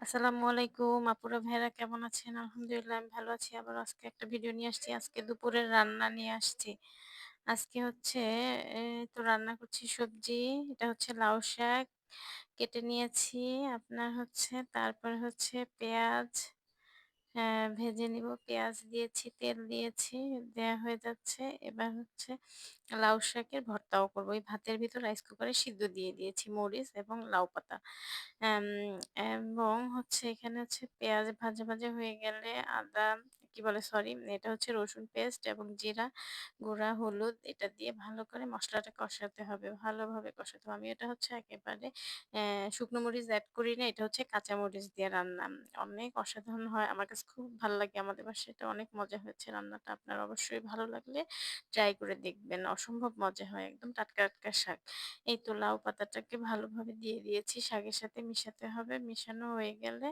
আসসালামু আলাইকুম আপুরা ভাইরা কেমন আছেন? আলহামদুলিল্লাহ, আমি ভালো আছি। আবার আজকে একটা ভিডিও নিয়ে আসছি। আজকে দুপুরের রান্না নিয়ে আসছি। আজকে হচ্ছে তো রান্না করছি সবজি। এটা হচ্ছে লাউ শাক কেটে নিয়েছি। আপনার হচ্ছে, তারপর হচ্ছে পেঁয়াজ ভেজে নিব। পেঁয়াজ দিয়েছি, তেল দিয়েছি, দেওয়া হয়ে যাচ্ছে। এবার হচ্ছে লাউ শাকের ভর্তাও করব এই ভাতের ভিতর রাইস কুকারে সিদ্ধ দিয়ে দিয়েছি মরিচ এবং লাউ পাতা। এবং হচ্ছে এখানে হচ্ছে পেঁয়াজ ভাজা, ভাজা হয়ে গেলে আদা কি বলে সরি এটা হচ্ছে রসুন পেস্ট এবং জিরা গুঁড়া, হলুদ এটা দিয়ে ভালো করে মসলাটা কষাতে হবে। ভালোভাবে কষাতে হবে। আমি এটা হচ্ছে একেবারে শুকনো মরিচ এড করি না। এটা হচ্ছে কাঁচা মরিচ দিয়ে রান্না। অনেক অসাধারণ হয়। আমার কাছে খুব ভালো লাগে। আমাদের বাসায় এটা অনেক মজা হয়েছে রান্নাটা। আপনার অবশ্যই ভালো লাগলে ট্রাই করে দেখবেন। অসম্ভব মজা হয়। একদম টাটকা, টাটকা শাক। এই তো লাউ পাতাটাকে ভালোভাবে দিয়ে দিয়েছি। শাকের সাথে মিশাতে হবে। মিশানো হয়ে গেলে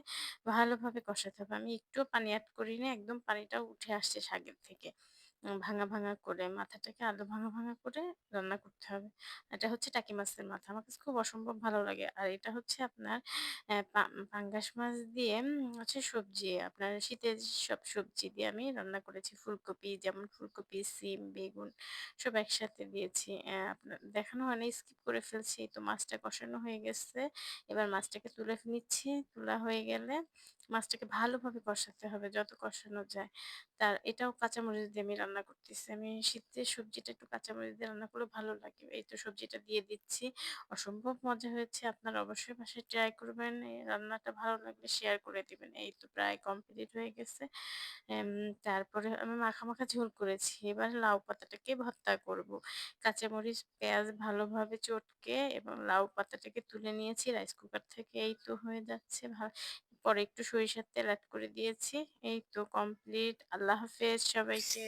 ভালোভাবে কষাতে হবে। আমি একটুও পানি অ্যাড করি না একদম পানিটাও উঠে আসছে শাকের থেকে। ভাঙা, ভাঙা করে মাথাটাকে আলু ভাঙা, ভাঙা করে রান্না করতে হবে। এটা হচ্ছে টাকি মাছের মাথা। আমার কাছে খুব অসম্ভব ভালো লাগে। আর এটা হচ্ছে আপনার পাঙ্গাস মাছ দিয়ে হচ্ছে সবজি আপনার শীতের সব সবজি দিয়ে আমি রান্না করেছি। ফুলকপি যেমন ফুলকপি, সিম, বেগুন সব একসাথে দিয়েছি। আপনার দেখানো হয়নি স্কিপ করে ফেলছি। তো মাছটা কষানো হয়ে গেছে। এবার মাছটাকে তুলে নিচ্ছি। তোলা হয়ে গেলে মাছটাকে ভালোভাবে কষাতে হবে যত কষানো যায়। তার এটাও কাঁচামরিচ দিয়ে আমি রান্না করতেছি। আমি শীতে সবজিটা একটু কাঁচামরিচ দিয়ে রান্না করলে ভালো লাগে। এই তো সবজিটা দিয়ে দিচ্ছি। অসম্ভব মজা হয়েছে। আপনারা অবশ্যই বাসায় ট্রাই করবেন। রান্নাটা ভালো লাগলে শেয়ার করে দিবেন। এই তো প্রায় কমপ্লিট হয়ে গেছে। তারপরে আমি মাখা, মাখা ঝোল করেছি। এবার লাউ পাতাটাকে ভর্তা করব। কাঁচামরিচ, পেঁয়াজ ভালোভাবে চটকে এবং লাউ পাতাটাকে তুলে নিয়েছি রাইস কুকার থেকে। এই তো হয়ে যাচ্ছে পরে একটু সরিষার তেল এড করে দিয়েছি। এই তো কমপ্লিট। আল্লাহ হাফেজ সবাইকে।